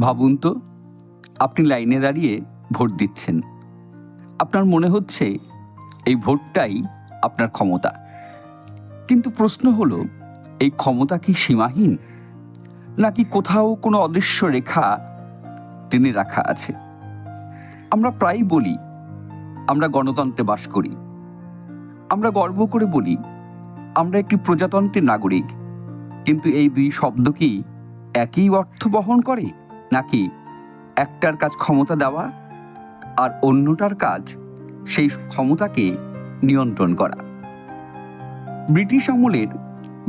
ভাবুন তো, আপনি লাইনে দাঁড়িয়ে ভোট দিচ্ছেন। আপনার মনে হচ্ছে এই ভোটটাই আপনার ক্ষমতা। কিন্তু প্রশ্ন হলো, এই ক্ষমতা কি সীমাহীন? নাকি কোথাও কোনো অদৃশ্য রেখা টেনে রাখা আছে? আমরা প্রায়ই বলি, আমরা গণতন্ত্রে বাস করি। আমরা গর্ব করে বলি, আমরা একটি প্রজাতন্ত্রের নাগরিক। কিন্তু এই দুই শব্দ কি একই অর্থ বহন করে? নাকি একটার কাজ ক্ষমতা দেওয়া আর অন্যটার কাজ সেই ক্ষমতাকে নিয়ন্ত্রণ করা। ব্রিটিশ আমলের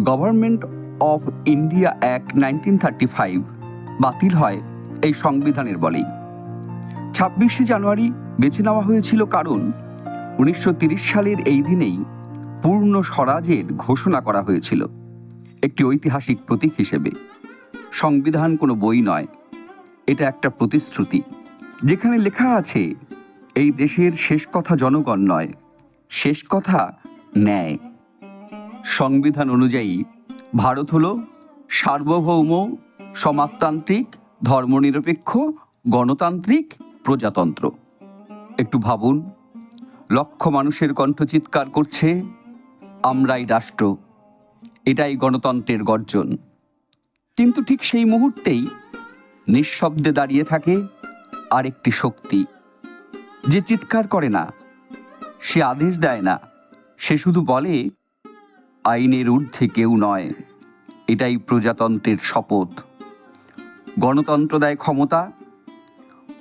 Government of India Act nineteen thirty five বাতিল হয় এই সংবিধানের বলেই। ছাব্বিশে জানুয়ারি বেছে নেওয়া হয়েছিল কারণ উনিশশো সালের এই দিনেই পূর্ণ স্বরাজের ঘোষণা করা হয়েছিল। একটি ঐতিহাসিক প্রতীক হিসেবে। সংবিধান কোনো বই নয়। এটা একটা প্রতিশ্রুতি। যেখানে লেখা আছে, এই দেশের শেষ কথা জনগণ নয়, শেষ কথা ন্যায়। সংবিধান অনুযায়ী, ভারত হল সার্বভৌম, সমাজতান্ত্রিক, ধর্মনিরপেক্ষ, গণতান্ত্রিক প্রজাতন্ত্র। একটু ভাবুন, লক্ষ মানুষের কণ্ঠ চিৎকার করছে, আমরাই রাষ্ট্র, এটাই গণতন্ত্রের গর্জন। কিন্তু ঠিক সেই মুহূর্তেই নিঃশব্দে দাঁড়িয়ে থাকে আর একটি শক্তি। যে চিৎকার করে না, সে আদেশ দেয় না। সে শুধু বলে, আইনের ঊর্ধ্বে কেউ নয়। এটাই প্রজাতন্ত্রের শপথ। গণতন্ত্র দেয় ক্ষমতা।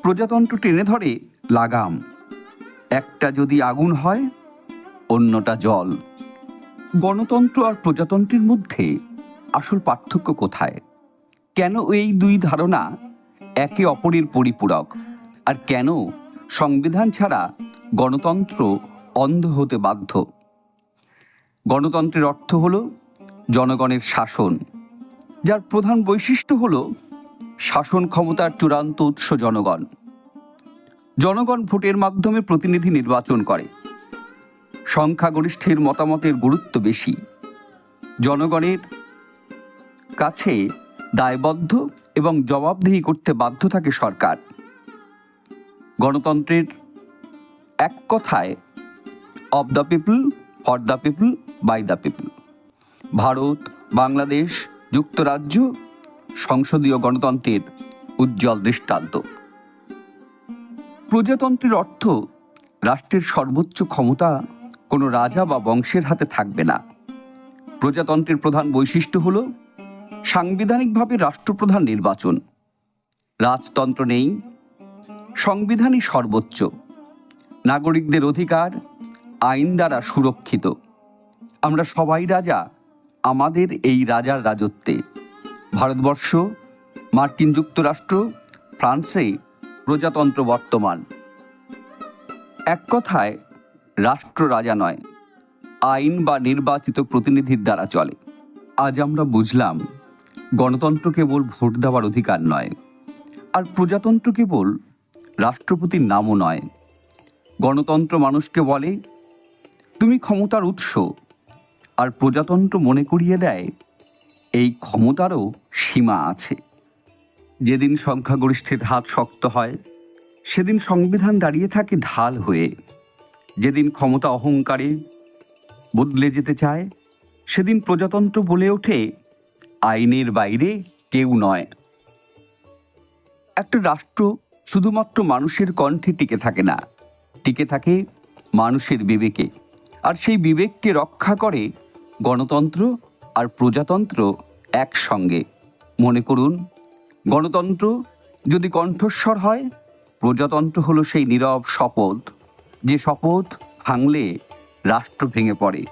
প্রজাতন্ত্র টেনে ধরে লাগাম। একটা যদি আগুন হয়, অন্যটা জল। গণতন্ত্র আর প্রজাতন্ত্রের মধ্যে আসল পার্থক্য কোথায়? কেন এই দুই ধারণা একে অপরের পরিপূরক? আর কেন সংবিধান ছাড়া গণতন্ত্র অন্ধ হতে বাধ্য? গণতন্ত্রের অর্থ হল জনগণের শাসন, যার প্রধান বৈশিষ্ট্য হল শাসন ক্ষমতার চূড়ান্ত উৎস জনগণ। জনগণ ভোটের মাধ্যমে প্রতিনিধি নির্বাচন করে। সংখ্যাগরিষ্ঠের মতামতের গুরুত্ব বেশি। জনগণের কাছে দায়বদ্ধ এবং জবাবদিহি করতে বাধ্য থাকে সরকার। গণতন্ত্রের এক কথায় of the people for the people by the people Bharat, Bangladesh, যুক্তরাজ্য সংসদীয় গণতন্ত্রের উজ্জ্বল দৃষ্টান্ত। প্রজাতন্ত্রের অর্থ, রাষ্ট্রের সর্বোচ্চ ক্ষমতা কোনো রাজা বা বংশের হাতে থাকবে না। প্রজাতন্ত্রের প্রধান বৈশিষ্ট্য হল সাংবিধানিকভাবে রাষ্ট্রপ্রধান নির্বাচন। রাজতন্ত্র নেই, সংবিধানই সর্বোচ্চ। নাগরিকদের অধিকার, আইন দ্বারা সুরক্ষিত। আমরা সবাই রাজা, আমাদের এই রাজার রাজত্বে। ভারতবর্ষ, মার্কিন যুক্তরাষ্ট্র, ফ্রান্সে প্রজাতন্ত্র বর্তমান। এক কথায়, রাষ্ট্র রাজা নয়, আইন বা নির্বাচিত প্রতিনিধির দ্বারা চলে। আজ আমরা বুঝলাম গণতন্ত্র কেবল ভোট দেওয়ার অধিকার নয়, আর প্রজাতন্ত্র কেবল রাষ্ট্রপতির নামও নয়। গণতন্ত্র মানুষকে বলে, তুমি ক্ষমতার উৎস, আর প্রজাতন্ত্র মনে করিয়ে দেয়, এই ক্ষমতারও সীমা আছে। যেদিন সংখ্যাগরিষ্ঠের হাত শক্ত হয়, সেদিন সংবিধান দাঁড়িয়ে থাকে ঢাল হয়ে। যেদিন ক্ষমতা অহংকারে বদলে যেতে চায়, সেদিন প্রজাতন্ত্র বলে ওঠে আইনের বাইরে কেউ নয়। একটা রাষ্ট্র শুধুমাত্র মানুষের কণ্ঠে টিকে থাকে না, টিকে থাকে মানুষের বিবেকে। আর সেই বিবেককে রক্ষা করে গণতন্ত্র আর প্রজাতন্ত্র একসঙ্গে। মনে করুন, গণতন্ত্র যদি কণ্ঠস্বর হয়, প্রজাতন্ত্র হলো সেই নীরব শপথ, যে শপথ ভাঙলে রাষ্ট্র ভেঙে পড়ে।